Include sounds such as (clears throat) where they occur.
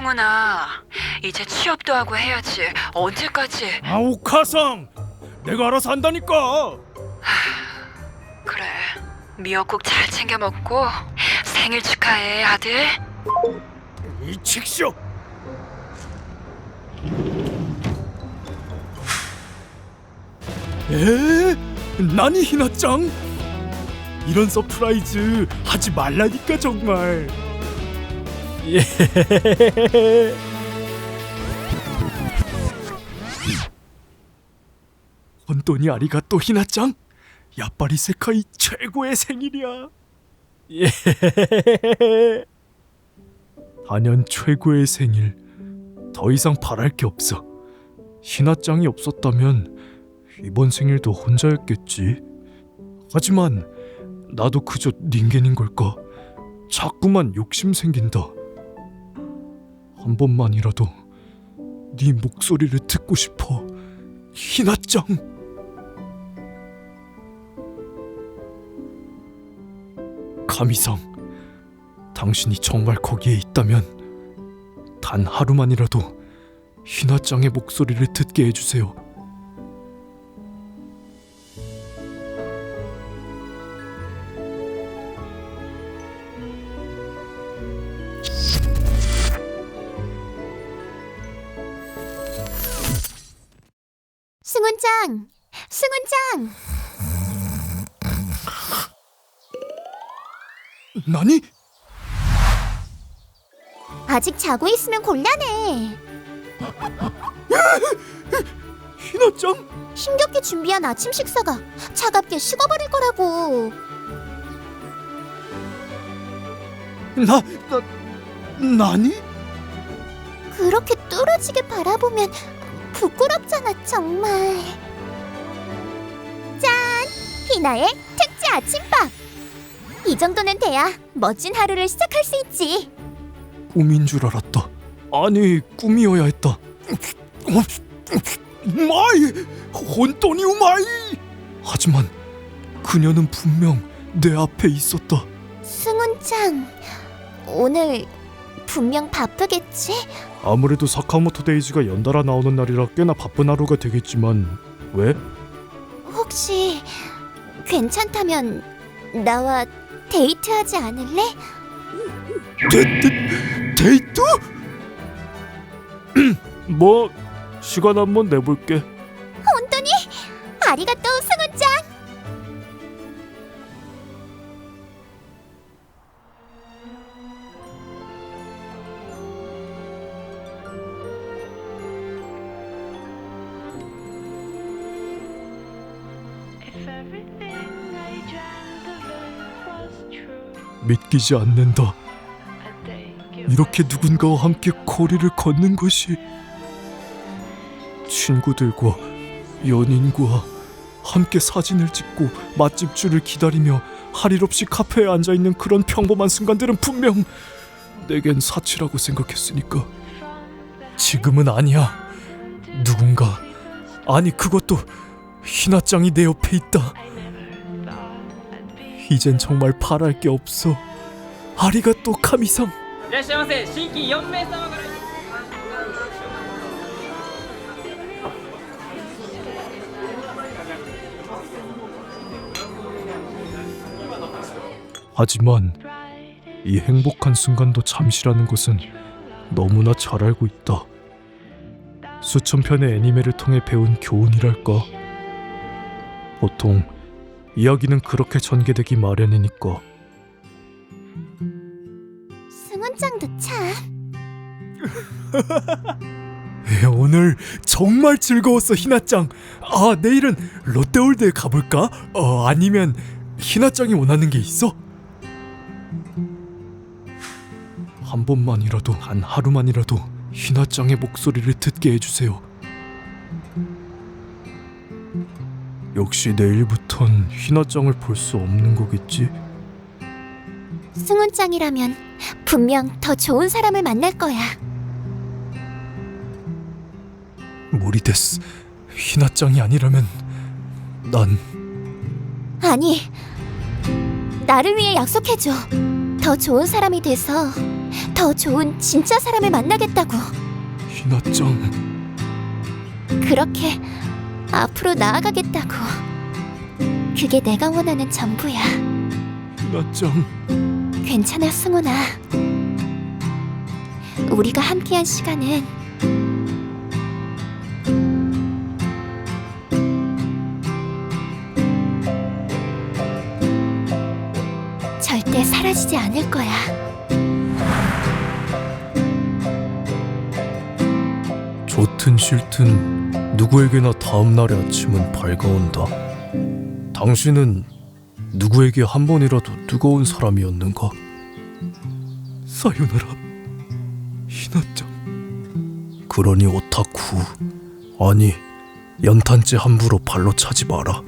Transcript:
승훈아, 이제 취업도 하고 해야지. 언제까지? 아 오카상 내가 알아서 한다니까 (sighs) 그래. 미역국 잘 챙겨 먹고 생일 축하해, 아들. 이 칙쇼 에? 나니 희나짱? 이런 서프라이즈 하지 말라니까 정말 예. 혼돈이 아리가또 희나짱? 야빠리 세카이 최고의 생일이야. 예. 단연 최고의 생일. 더 이상 바랄 게 없어. 희나짱이 없었다면 이번 생일도 혼자였겠지. 하지만 나도 그저 닌겐인 걸까? 자꾸만 욕심 생긴다 한 번만이라도 네 목소리를 듣고 싶어 희나짱 가미상 당신이 정말 거기에 있다면 단 하루만이라도 희나짱의 목소리를 듣게 해주세요. 승훈짱! 승훈짱! 나니? 아직 자고 있으면 곤란해. 희나짱? 힘겹게 준비한 아침 식사가 차갑게 식어버릴 거라고. 나, 나, 나니? 그렇게 뚫어지게 바라보면 부끄럽잖아, 정말. 짠! 희나의 특제 아침밥! 이 정도는 돼야 멋진 하루를 시작할 수 있지. 꿈인 줄 알았다. 아니, 꿈이어야 했다. 마이! 혼돈이 우마이! 하지만 그녀는 분명 내 앞에 있었다. 승훈짱, 오늘 분명 바쁘겠지? 아무래도 사카모토 데이즈가 연달아 나오는 날이라 꽤나 바쁜 하루가 되겠지만 왜? 혹시 괜찮다면 나와 데이트하지 않을래? 데, 데, 데이트? (clears throat) 뭐 시간 한번 내볼게. 혼돈이 아리가또 믿기지 않는다. 이렇게 누군가와 함께 거리를 걷는 것이 친구들과 연인과 함께 사진을 찍고 맛집 줄을 기다리며 할 일 없이 카페에 앉아 있는 그런 평범한 순간들은 분명 내겐 사치라고 생각했으니까 지금은 아니야. 누군가 아니 그것도 희나짱이 내 옆에 있다. 이젠 정말 바랄 게 없어. 아리가 또 카미상. いらっしゃいませ新規4名様から 하지만 bright 이 행복한 순간도 잠시라는 것은 너무나 잘 알고 있다. 수천 편의 애니메를 통해 배운 교훈이랄까. 보통 이야기는 그렇게 전개되기 마련이니까. 승훈짱도 참 에, (laughs) 오늘 정말 즐거웠어 희나짱. 아 내일은 롯데월드에 가볼까? 어 아니면 희나짱이 원하는 게 있어? 한 번만이라도 단 하루만이라도 희나짱의 목소리를 듣게 해주세요. 역시 내일부턴 희나짱을 볼 수 없는 거겠지? 승훈짱이라면 분명 더 좋은 사람을 만날 거야 모리데스 희나짱이 아니라면 난 아니 나를 위해 약속해줘 더 좋은 사람이 돼서 더 좋은 진짜 사람을 만나겠다고. 희나짱 그렇게 앞으로 나아가겠다고. 그게 내가 원하는 전부야. 희나짱 괜찮아, 승훈아. 우리가 함께한 시간은 절대 사라지지 않을 거야. 좋든 싫든 누구에게나 다음 날의 아침은 밝아온다. 당신은 누구에게 한 번이라도 뜨거운 사람이었는가? 사요나라 희나짱 그러니 오타쿠 아니 연탄재 함부로 발로 차지 마라